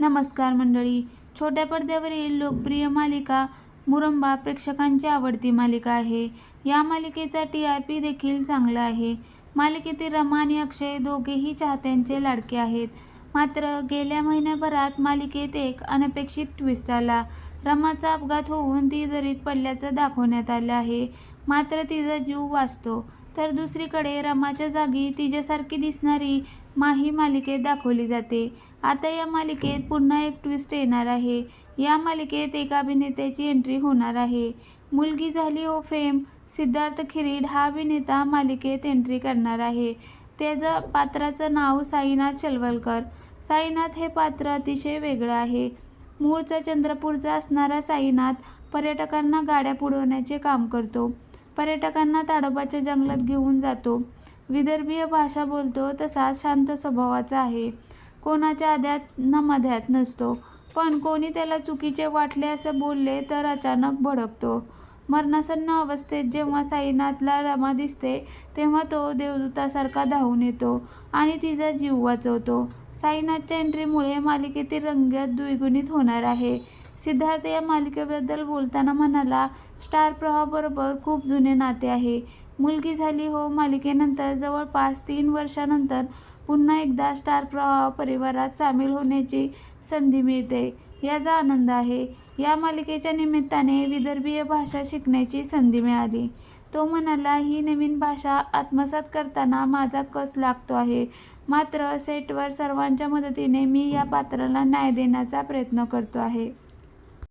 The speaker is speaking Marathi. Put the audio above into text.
नमस्कार मंडळी. छोट्या पडद्यावरील लोकप्रिय मालिका मुरंबा प्रेक्षकांची आवडती मालिका आहे. या मालिकेचा टी आर पी देखील चांगला आहे. मालिकेतील रमा आणि अक्षय दोघेही चाहत्यांचे लाडके आहेत. मात्र गेल्या महिन्याभरात मालिकेत एक अनपेक्षित ट्विस्ट आला. रमाचा अपघात होऊन ती दरीत पडल्याचं दाखवण्यात आलं आहे. मात्र तिचा जीव वाचतो. तर दुसरीकडे रमाच्या जागी तिच्यासारखी दिसणारी माही मालिकेत दाखवली जाते. आता या मालिकेत पुन्हा एक ट्विस्ट येणार आहे. या मालिकेत एका अभिनेत्याची एंट्री होणार आहे. मुलगी झाली हो फेम सिद्धार्थ खिरीड हा अभिनेता मालिकेत एंट्री करणार आहे. त्याचं पात्राचं नाव साईनाथ शलवलकर. साईनाथ हे पात्र अतिशय वेगळं आहे. मूळचा चंद्रपूरचा असणारा साईनाथ पर्यटकांना गाड्या पुरवण्याचे काम करतो. पर्यटकांना ताडोबाच्या जंगलात घेऊन जातो. विदर्भीय भाषा बोलतो तसा शांत स्वभावाचा आहे. कोणाच्या आद्यात न मध्यात नसतो. पण कोणी त्याला चुकीचे वाटले असं बोलले तर अचानक भडकतो. मरणासन्न अवस्थेत जेव्हा साईनाथला रमा दिसते तेव्हा तो देवदूतासारखा धावून येतो आणि तिचा जीव वाचवतो. साईनाथच्या एंट्रीमुळे मालिकेतील रंगत द्विगुणित होणार आहे. सिद्धार्थ या मालिकेबद्दल बोलताना म्हणाला स्टार प्रवाहाबरोबर खूप जुने नाते आहे. मुलगी झाली हो मालिकेनंतर जवळपास तीन वर्षानंतर पुन्हा एकदा स्टार प्रवाह परिवारात सामील होण्याची संधी मिळते. याचा आनंद आहे. या मालिकेच्या निमित्ताने विदर्भीय भाषा शिकण्याची संधी मिळाली. तो म्हणाला ही नवीन भाषा आत्मसात करताना माझा कस लागतो आहे. मात्र सेटवर सर्वांच्या मदतीने मी या पात्राला न्याय देण्याचा प्रयत्न करतो आहे.